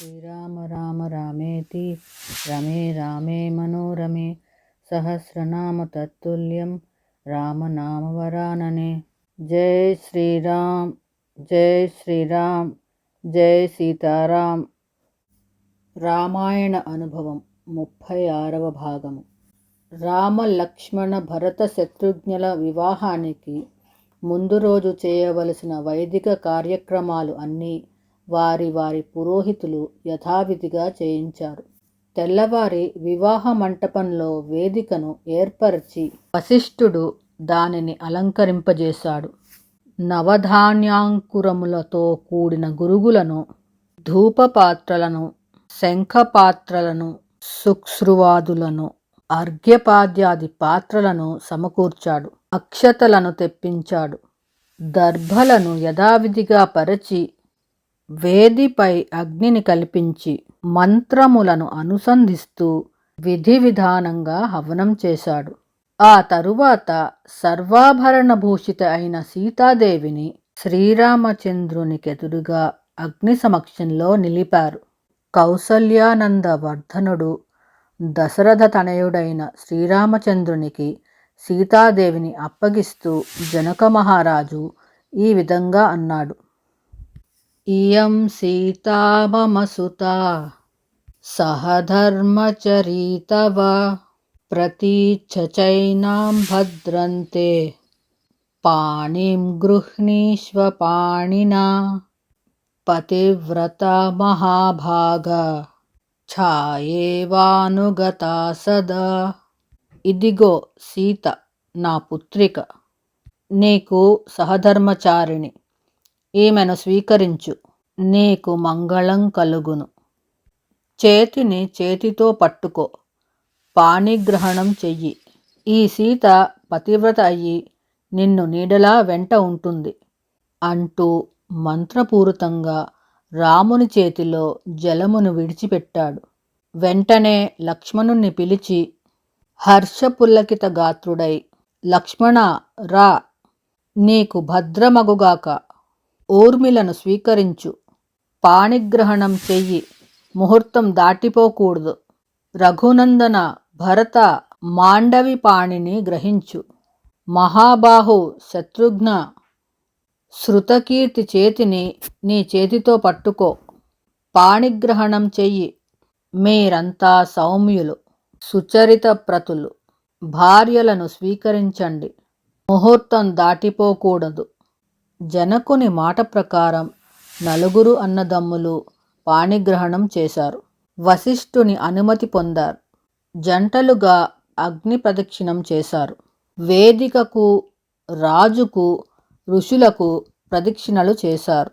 శ్రీరామ రామ రామేతి రమే రామే మనోరమే సహస్రనామ తత్తుల్యం రామనామవరాననే జై శ్రీరామ్ జై శ్రీరామ్ జై సీతారాం రామాయణ అనుభవం ముప్పై ఆరవ భాగము. రామ లక్ష్మణ భరత శత్రుఘ్నుల వివాహానికి ముందు రోజు చేయవలసిన వైదిక కార్యక్రమాలు అన్నీ వారి వారి పురోహితులు యథావిధిగా చేయించారు. తెల్లవారి వివాహ మంటపంలో వేదికను ఏర్పరిచి వశిష్ఠుడు దానిని అలంకరింపజేశాడు. నవధాన్యాంకురములతో కూడిన గురుగులను ధూపపాత్రలను శంఖపాత్రలను సుక్స్రువాదులను అర్ఘ్యపాద్యాది పాత్రలను సమకూర్చాడు. అక్షతలను తెప్పించాడు. దర్భలను యథావిధిగా పరచి వేదిపై అగ్నిని కల్పించి మంత్రములను అనుసంధిస్తూ విధి విధానంగా హవనం చేశాడు. ఆ తరువాత సర్వాభరణ భూషిత అయిన సీతాదేవిని శ్రీరామచంద్రునికెదురుగా అగ్ని సమక్షంలో నిలిపారు. కౌసల్యానంద వర్ధనుడు దశరథ తనయుడైన శ్రీరామచంద్రునికి సీతాదేవిని అప్పగిస్తూ జనక మహారాజు ఈ విధంగా అన్నాడు. ఇయం సీతా మమ సుత సహధర్మచరీతవ ప్రతీచ్ఛచైనాం భద్రంతే పాణిం గృహ్ణీష్వ పాణినా పతివ్రత మహాభాగ ఛాయేవానుగతా సదా. ఇదిగో సీత నా పుత్రిక నీకు సహధర్మచారిణి. ఈమెను స్వీకరించు నీకు మంగళం కలుగును. చేతిని చేతితో పట్టుకో పాణిగ్రహణం చెయ్యి. ఈ సీత పతివ్రత అయ్యి నిన్ను నీడలా వెంట ఉంటుంది అంటూ మంత్రపూరితంగా రాముని చేతిలో జలమును విడిచిపెట్టాడు. వెంటనే లక్ష్మణుణ్ణి పిలిచి హర్షపుల్లకిత గాత్రుడై లక్ష్మణ రా నీకు భద్రమగుగాక. ఊర్మిలను స్వీకరించు. పాణిగ్రహణం చెయ్యి. ముహూర్తం దాటిపోకూడదు. రఘునందన భరత మాండవి పాణిని గ్రహించు. మహాబాహు శత్రుఘ్న శృతకీర్తి చేతిని నీ చేతితో పట్టుకో. పాణిగ్రహణం చెయ్యి. మీరంతా సౌమ్యులు సుచరిత ప్రతులు. భార్యలను స్వీకరించండి. ముహూర్తం దాటిపోకూడదు. జనకుని మాట ప్రకారం నలుగురు అన్నదమ్ములు పాణిగ్రహణం చేశారు. వశిష్ఠుని అనుమతి పొందారు. జంటలుగా అగ్ని ప్రదక్షిణం చేశారు. వేదికకు రాజుకు ఋషులకు ప్రదక్షిణలు చేశారు.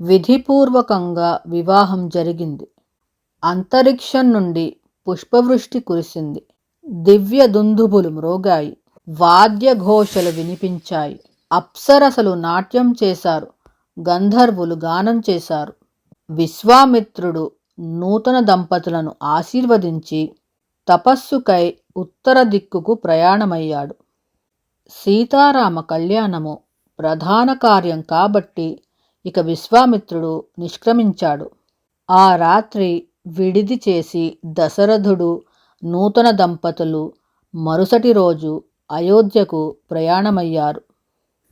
విధిపూర్వకంగా వివాహం జరిగింది. అంతరిక్షం నుండి పుష్పవృష్టి కురిసింది. దివ్య దుందుబులు మ్రోగాయి. వాద్యఘోషలు వినిపించాయి. అప్సరసలు నాట్యం చేశారు. గంధర్వులు గానం చేశారు. విశ్వామిత్రుడు నూతన దంపతులను ఆశీర్వదించి తపస్సుకై ఉత్తర దిక్కుకు ప్రయాణమయ్యాడు. సీతారామ కళ్యాణము ప్రధాన కార్యం కాబట్టి ఇక విశ్వామిత్రుడు నిష్క్రమించాడు. ఆ రాత్రి విడిది చేసి దశరథుడు నూతన దంపతులు మరుసటి రోజు అయోధ్యకు ప్రయాణమయ్యారు.